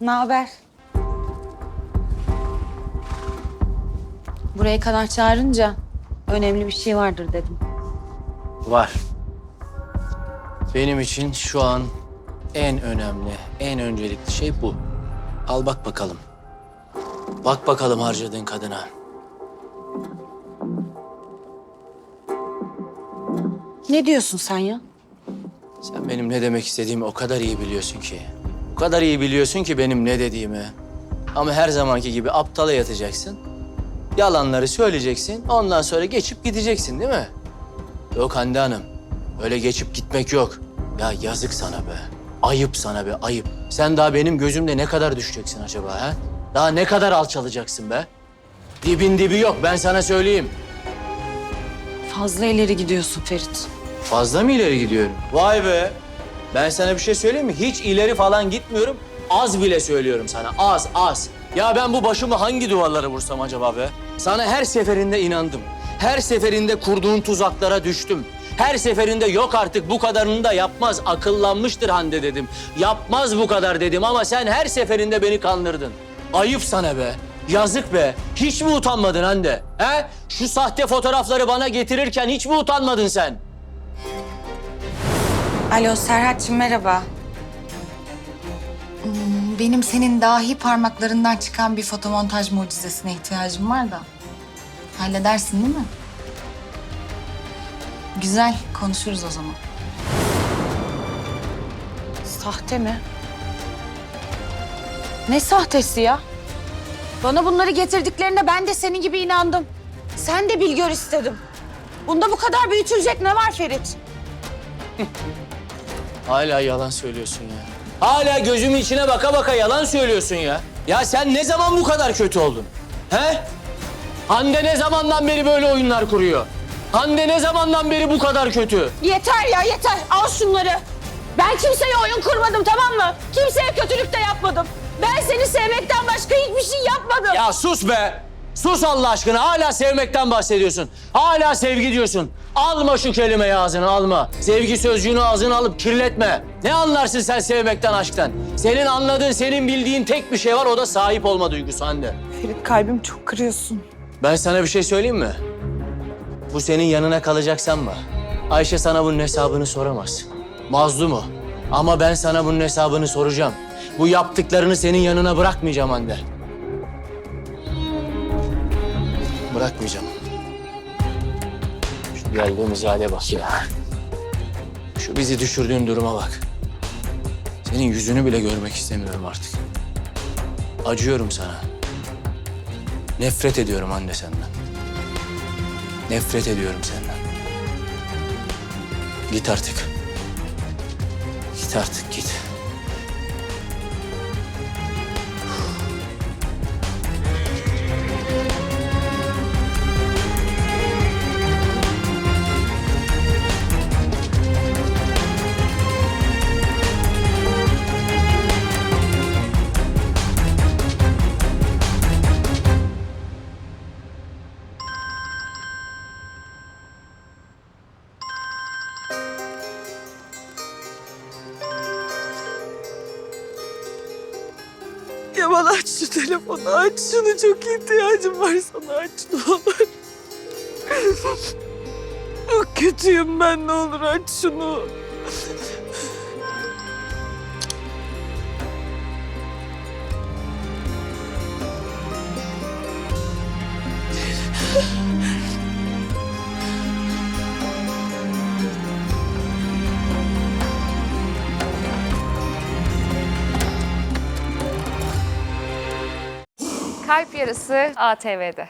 Ne haber? Buraya kadar çağırınca önemli bir şey vardır dedim. Var. Benim için şu an en önemli, en öncelikli şey bu. Al bak bakalım. Bak bakalım harcadığın kadına. Ne diyorsun sen ya? Sen benim ne demek istediğimi o kadar iyi biliyorsun ki. Kadar iyi biliyorsun ki benim ne dediğimi. Ama her zamanki gibi aptala yatacaksın. Yalanları söyleyeceksin. Ondan sonra geçip gideceksin değil mi? Yok Hande Hanım. Öyle geçip gitmek yok. Ya yazık sana be. Ayıp sana be, ayıp. Sen daha benim gözümde ne kadar düşeceksin acaba ha? Daha ne kadar alçalacaksın be? Dibin dibi yok, ben sana söyleyeyim. Fazla ileri gidiyorsun Ferit. Fazla mı ileri gidiyorum? Vay be. Ben sana bir şey söyleyeyim mi? Hiç ileri falan gitmiyorum. Az bile söylüyorum sana. Az, az. Ya ben bu başımı hangi duvarlara vursam acaba be? Sana her seferinde inandım. Her seferinde kurduğun tuzaklara düştüm. Her seferinde yok artık bu kadarını da yapmaz. Akıllanmıştır Hande dedim. Yapmaz bu kadar dedim ama sen her seferinde beni kandırdın. Ayıp sana be. Yazık be. Hiç mi utanmadın Hande? He? Şu sahte fotoğrafları bana getirirken hiç mi utanmadın sen? Alo Serhat'cığım merhaba. Benim senin dahi parmaklarından çıkan bir fotomontaj mucizesine ihtiyacım var da. Halledersin değil mi? Güzel, konuşuruz o zaman. Sahte mi? Ne sahtesi ya? Bana bunları getirdiklerinde ben de senin gibi inandım. Sen de bil gör istedim. Bunda bu kadar büyütülecek ne var Ferit? Hala yalan söylüyorsun ya. Hala gözümün içine baka baka yalan söylüyorsun ya. Ya sen ne zaman bu kadar kötü oldun? He? Hande ne zamandan beri böyle oyunlar kuruyor? Hande ne zamandan beri bu kadar kötü? Yeter ya yeter. Al şunları. Ben kimseye oyun kurmadım tamam mı? Kimseye kötülük de yapmadım. Ben seni sevmekten başka hiçbir şey yapmadım. Ya sus be! Sus Allah aşkına. Hala sevmekten bahsediyorsun. Hala sevgi diyorsun. Alma şu kelimeyi ağzına alma. Sevgi sözcüğünü ağzına alıp kirletme. Ne anlarsın sen sevmekten, aşktan? Senin anladığın, senin bildiğin tek bir şey var. O da sahip olma duygusu Hande. Ferit kalbim çok kırıyorsun. Ben sana bir şey söyleyeyim mi? Bu senin yanına kalacak sanma. Ayşe sana bunun hesabını soramaz. Mazlum o. Ama ben sana bunun hesabını soracağım. Bu yaptıklarını senin yanına bırakmayacağım Hande. Bırakmayacağım. Geldiğimiz hale bak ya. Şu bizi düşürdüğün duruma bak. Senin yüzünü bile görmek istemiyorum artık. Acıyorum sana. Nefret ediyorum anne senden. Nefret ediyorum senden. Git artık. Git artık git. Yaman aç şu telefonu aç şunu çok ihtiyacım var sana aç ne olur. Çok kötüyüm ben ne olur aç şunu. Kalp Yarısı ATV'de.